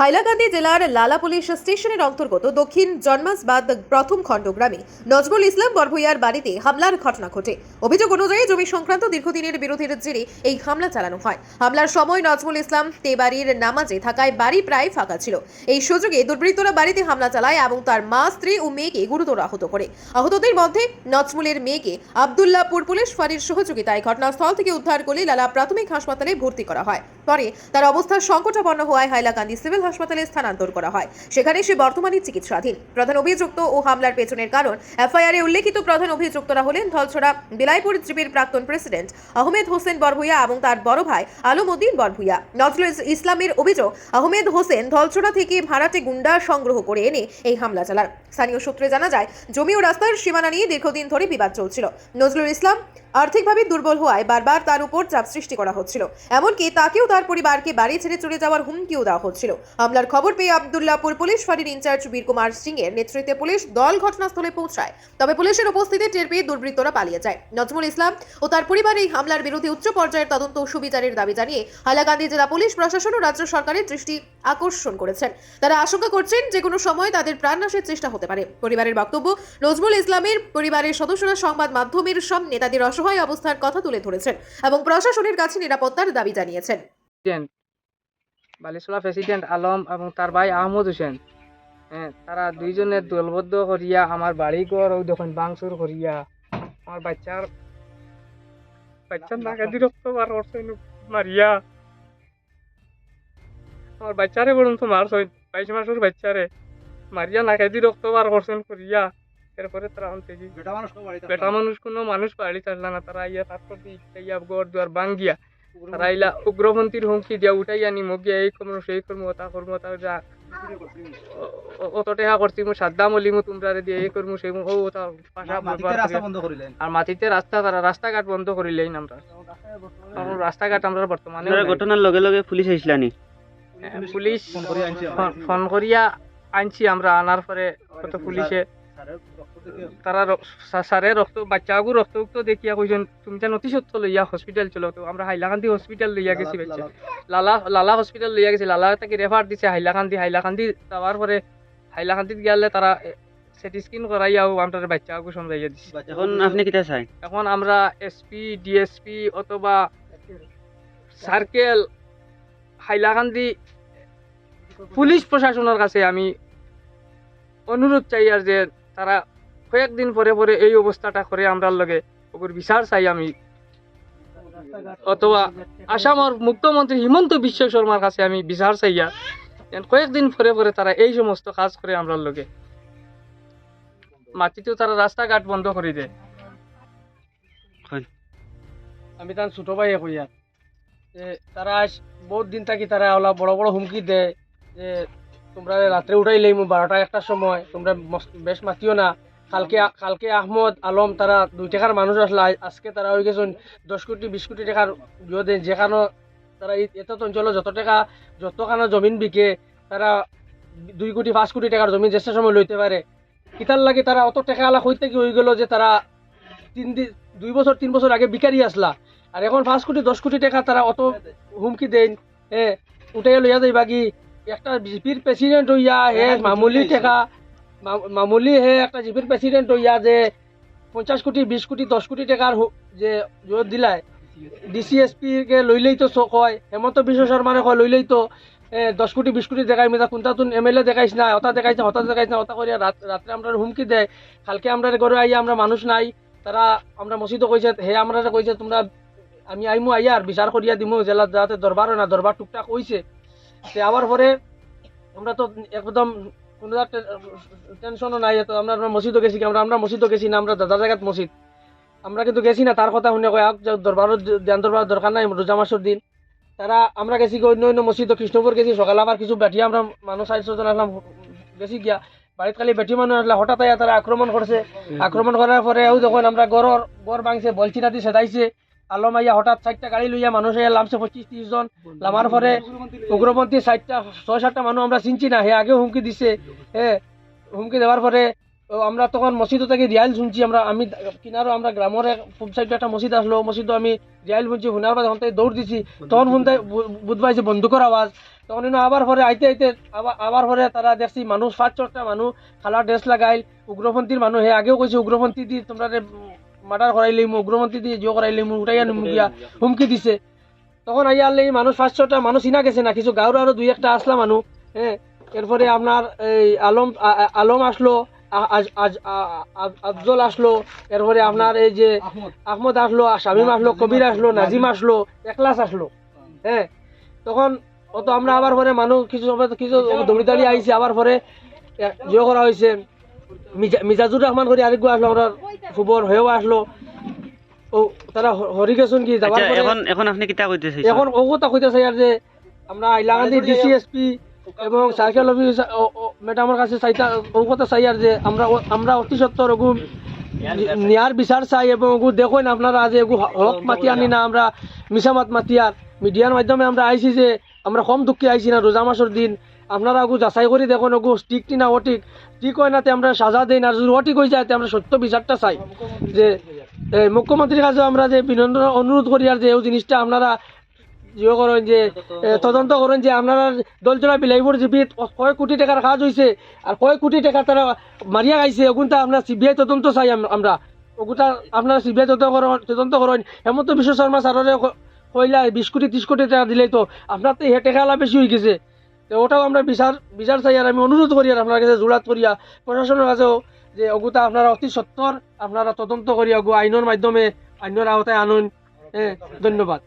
হাইলাকান্দি জেলার লালা পুলিশ স্টেশনের অন্তর্গত দক্ষিণ জন্মাসবাদ প্রথম খণ্ডগ্রামে নজরুল ইসলাম বরভুইয়ার বাড়িতে হামলার ঘটনা ঘটে। অভিযোগ অনুযায়ী, জমি সংক্রান্ত দীর্ঘদিনের বিরোধের জেরে এই হামলা চালানো হয়। হামলার সময় নজরুল ইসলাম তে বাড়ির নামাজে থাকায় বাড়ি প্রায় ফাঁকা ছিল। এই সুযোগে দুর্বৃত্তরা বাড়িতে হামলা চালায় এবং তার মা, স্ত্রী ও মেয়েকে গুরুতর আহত করে। আহতদের মধ্যে নজরুলের মেয়েকে আবদুল্লাপুর পুলিশ ফাঁড়ির সহযোগিতায় ঘটনাস্থল থেকে উদ্ধার করে লালা প্রাথমিক হাসপাতালে ভর্তি করা হয়। পরে তার অবস্থা সংকটাপন্ন হওয়ায় হাইলাকান্দি সিভিল হাসপাতালে স্থানান্তর করা হয়। সেখানে সে বর্তমানে চিকিৎসাধীন। প্রধান অভিযুক্ত ও হামলার পেছনের কারণ এফআইআরে উল্লেখিত প্রধান অভিযুক্তরা হলেন ধলছড়া বিলাইপুর জিপির প্রাক্তন প্রেসিডেন্ট আহমেদ হোসেন বরভুইয়া এবং তার বড় ভাই আলমউদ্দিন বরভুইয়া। নজরুল ইসলামের অভিযোগ, আহমেদ হোসেন ধলছড়া থেকে ভাড়াটে গুন্ডা সংগ্রহ করে এনে এই হামলা চালান। স্থানীয় সূত্রে জানা যায়, জমি ও রাস্তার সীমানা নিয়ে দীর্ঘদিন ধরে বিবাদ চলছিল। নজরুল ইসলাম আর্থিকভাবে দুর্বল হওয়ায় বারবার তার উপর চাপ সৃষ্টি করা হচ্ছিল। এমনকি তাকেও তার পরিবারকে বাড়ি ছেড়ে চলে যাওয়ার হুমকিও দেওয়া হচ্ছিল। হামলার খবর পেয়ে আবদুল্লাপুর পুলিশ ফাঁড়ির ইনচার্জ বীরকুমার সিং এর নেতৃত্বে পুলিশ দল ঘটনাস্থলে পৌঁছায়। তবে পুলিশের উপস্থিতি টের পেয়ে দুর্বৃত্তরা পালিয়ে যায়। নজমুল ইসলাম ও তার পরিবার এই হামলার বিরুদ্ধে উচ্চ পর্যায়ের তদন্ত সুবিচারের দাবি জানিয়ে হাইলাকান্দি জেলা পুলিশ প্রশাসন ও রাজ্য সরকারের দৃষ্টি আকর্ষণ করেছেন। তারা আশঙ্কা করছেন যে কোনো সময় তাদের প্রাণনাশের চেষ্টা হতে পারে। পরিবারের বক্তব্য নজমুল ইসলামের পরিবারের সদস্যরা সংবাদ মাধ্যমের সামনে তাদের অসহায় অবস্থার কথা তুলে ধরেছেন এবং প্রশাসনের কাছে নিরাপত্তার দাবি জানিয়েছেন। প্রেসিডেন্ট বালিশোলা প্রেসিডেন্ট আলম এবং তার ভাই আহমদ হোসেন হ্যাঁ তারা দুইজনে দলবদ্ধ করিয়া আমার বাড়ি ঘর দেখুন বাংসুর করিয়া আমার বাচ্চার বাচ্চার নাগাদি রক্ত বার করছে মারিয়া আমার বাচ্চারে বলুন তো মারছ বাইশ মাসের বাচ্চারে মারিয়া নাগাদি রক্ত বার করছেন করিয়া এরপরে তারা আনতে বেটা মানুষ কোনো মানুষ বাড়ি থাকলা না তারা ইয়া তারপর ইয়া ঘর দুয়ার বাঙ্গিয়া তারা ইলা উগ্রপন্থীর হুমকি দিয়া উঠাই আনি মোক গিয়া এই করব সেই করব তা করব তা যা। অ- অ- অত টেহা করছি মু সাদ্দাম অলি মু তোমরা দিয়ে এই করব সেই ও তা করিলেন? আর মাটিতে রাস্তা তারা রাস্তাঘাট বন্ধ করিলেই আমরা। রাস্তাঘাট আমরা বর্তমানে ঘটনার লগে লগে পুলিশ আইসলানি পুলিশ ফোন করিয়া আনছি আমরা। আনার পরে কত পুলিশে তারা সারে রক্ত বাচ্চাগু রক্তউক্ত দেখিয়া কইছেন তুমি সত্য লইয়া হসপিটাল চলো তো আমরা হাইলাকান্দি হসপিটাল লইয়া গেছি বাচ্চা। লালা। লালা হসপিটাল লইয়া গেছি লালা তাকে রেফার দিছে হাইলাকান্দি হাইলাকান্দি যাওয়ার পরে হাইলাকান্দিত গেলে তারা সেটি করাইয়াও আমরা বাচ্চাগু দিছে। এখন আপনি কিটা চাই? এখন আমরা এসপি ডিএসপি অথবা সার্কেল হাইলাকান্দি পুলিশ প্রশাসনের কাছে আমি অনুরোধ চাই আর যে তারা কয়েকদিন পরে পরে এই অবস্থাটা করে আমরা লগে ওগুর বিচার চাই আমি। অথবা আসামের মুখ্যমন্ত্রী হিমন্ত বিশ্ব শর্মার কাছে আমি বিচার চাইয়া কয়েকদিন পরে পরে তারা এই সমস্ত কাজ করে আমরা লগে। মাটিতেও তারা রাস্তাঘাট বন্ধ করে দেয় আমি তার ছোট ভাই কইয়া যে তারা বহুত দিন থাকি তারা ওলা বড় বড় হুমকি দেয় যে তোমরা রাত্রে উঠাই লইমু, বারোটা একটার সময়। তোমরা বেশ মাতিও না। কালকে কালকে আহমদ আলম তারা দুই টাকার মানুষ আসলা। আজ- আজকে তারা হয়ে গেছেন দশ কোটি, বিশ কোটি টাকার ইয়ে যেখানে তারা এত অঞ্চলে যত টাকা যতখানো জমিন বিকে, তারা দুই কোটি, পাঁচ কোটি টাকার জমিন চেষ্টা সময় লইতে পারে। কিতার লাগে তারা অত টাকা আলা হইতে কি হয়ে গেল যে তারা তিন দিন দুই বছর, তিন বছর আগে বিকারি আসলা। আর এখন পাঁচ কোটি, দশ কোটি টাকা তারা অত হুমকি দেন। এ উঠাই লইয়া যাইবা কি? একটা জিপির প্রেসিডেন্ট হইয়া হে মামুলি টাকা মামুলি হে একটা জিপির প্রেসিডেন্ট হইয়া যে পঞ্চাশ কোটি বিশ কোটি দশ কোটি টাকার যে জোর দিলায়। ডিসিএসপি কে লইলেই তো কয় হেমন্ত বিশ্ব শর্মারে কয় লইলেই তো দশ কোটি বিশ কোটি দেখাই মেয়েটা কোনটা তুন এম এল এ দেখাইছ না হতা দেখাইছ না হতা দেখাইছ না হতা করিয়া রাত রাত্রে আমরা হুমকি দেয়। কালকে আমরা ঘরে আইয়া আমরা মানুষ নাই তারা আমরা মসজিদও কইছে হে আমরা কইছে তোমরা আমি আইমু আইয়া আর বিচার করিয়া দিমু জেলা যাতে দরবার হয় না দরবার টুকটাক কইছে আবার পরে আমরা তো একদম কোনো টেনশনও নাই তো আমরা আমরা মসজিদও গেছি আমরা আমরা মসজিদও গেছি না আমরা দাদা জায়গাত মসজিদ। আমরা কিন্তু গেছি না তার কথা শুনে কয় আক দরবারত ধ্যান দরবার দরকার নাই রোজা মাসের দিন। তারা আমরা গেছি অন্য অন্য মসজিদ কৃষ্ণপুর গেছি সকালে আবার কিছু বেটি আমরা মানুষ চার ছজন আসলাম গেছি গিয়া। বাড়িত খালি বেটি মানুষ আসলে হঠাৎ তারা আক্রমণ করছে আক্রমণ করার পরে যখন আমরা গড়র গড় ভাঙছে বলছি রাতি সেদাইছে। আলম আইয়া হঠাৎ চারটা গাড়ি লইয়া মানুষ লামছে পঁচিশ, ত্রিশ জন। লামার পরে উগ্রপন্থী চারটা, ছয়, সাতটা মানুষ আমরা চিনছি না, হে আগেও হুমকি দিছে, হে হুমকি দেওয়ার পরে আমরা তখন মসজিদ থেকে রিয়াইল শুনছি, আমরা, আমি কিনারও আমরা গ্রামের পূব সাইডে একটা মসজিদ আসলো মসজিদও আমি রিয়াইল শুনছি শুনার পর থেকে দৌড় দিছি, তখন শুনতে বুধবার যে বন্দুকের আওয়াজ তখন আবার পরে আইতে আইতে আবার আবার পরে তারা দেখছি মানুষ পাঁচ ছটা মানুষ খালা ড্রেস লাগাইল উগ্রপন্থীর মানুষ হে আগেও কইছে উগ্রপন্থী দি তোমরা মার্ডার করাইলে উগ্রপন্থী দিয়ে জিও করাইলে উঠাইয়া নিমুগিয়া হুমকি দিছে। তখন আইয়া আনলে মানুষ পাঁচ ছটা মানুষ চিনা গেছে না কিছু গাঁর আরও দুই একটা আসলা মানুষ হ্যাঁ এরপরে আপনার এই আলম আলম আসলো আফজল আসলো এরপরে আপনার এই যে আহমদ। আসলো শামিম আসলো কবির আসলো নাজিম। আসলো একলাস আসলো হ্যাঁ তখন অত আমরা আবার পরে মানুষ কিছু সময় কিছু দৌড়ি দাঁড়ি আইছে আবার পরে ইয়ে করা হয়েছে মিজাজুর রহমান করে আরেকগু আসলো আমরা ফুবর হয়েও আসলো। ও তারা হরি গেছুন কি যাবার আচ্ছা পরে এখন এখন আপনি কিতা কইতে চাইছেন? এখন ও কথা কইতে চাই আর যে আমরা হাইলাকান্দি ডিসিএসপি এবং সার্কেল অফিস ম্যাডামের কাছে চাইতা ও কথা চাই আর যে আমরা আমরা অতি সত্তর ওগু নিয়ার বিচার চাই এবং ওগু দেখুন আপনারা যে এগু হক মাতি আনি না আমরা মিসামাত মাতিয়ার মিডিয়ার মাধ্যমে আমরা আইছি যে আমরা কম দুঃখে আইছি না রোজা মাসের দিন। আপনারা ওগু যাচাই করে দেখুন ওগু ঠিক না অটিক ঠিক হয় না তে আমরা সাজা দেই না যদি অটিক হয়ে যায় আমরা সত্য বিচারটা চাই। যে এ, মুখ্যমন্ত্রীর কাছে আমরা যে বিনম্র অনুরোধ করি আর যে এই জিনিসটা আপনারা ইয়ে করেন যে তদন্ত করেন যে আপনারা দলচলা বিলাইবর জিপিত কয় কোটি টাকার কাজ হয়েছে আর কয় কোটি টাকা তারা মারিয়া গাইছে ওগুনটা আমরা সিবিআই তদন্ত চাই আম- আমরা। ওগুটা আপনারা সিবিআই তদন্ত করেন তদন্ত করেন। হেমন্ত বিশ্ব শর্মা স্যারের কইলা বিশ কোটি ত্রিশ কোটি টাকা দিলেই তো। আপনার তো হে টাকা বেশি হয়ে গেছে। তো ওটাও আমরা বিচার বিচার চাই আর আমি অনুরোধ করি আর আপনার কাছে জোড়াত করিয়া প্রশাসনের কাছেও যে অগুতা আপনারা অতি সত্তর আপনারা তদন্ত করিয়া আইনের মাধ্যমে আইনের আওতায় আনুন। হ্যাঁ ধন্যবাদ।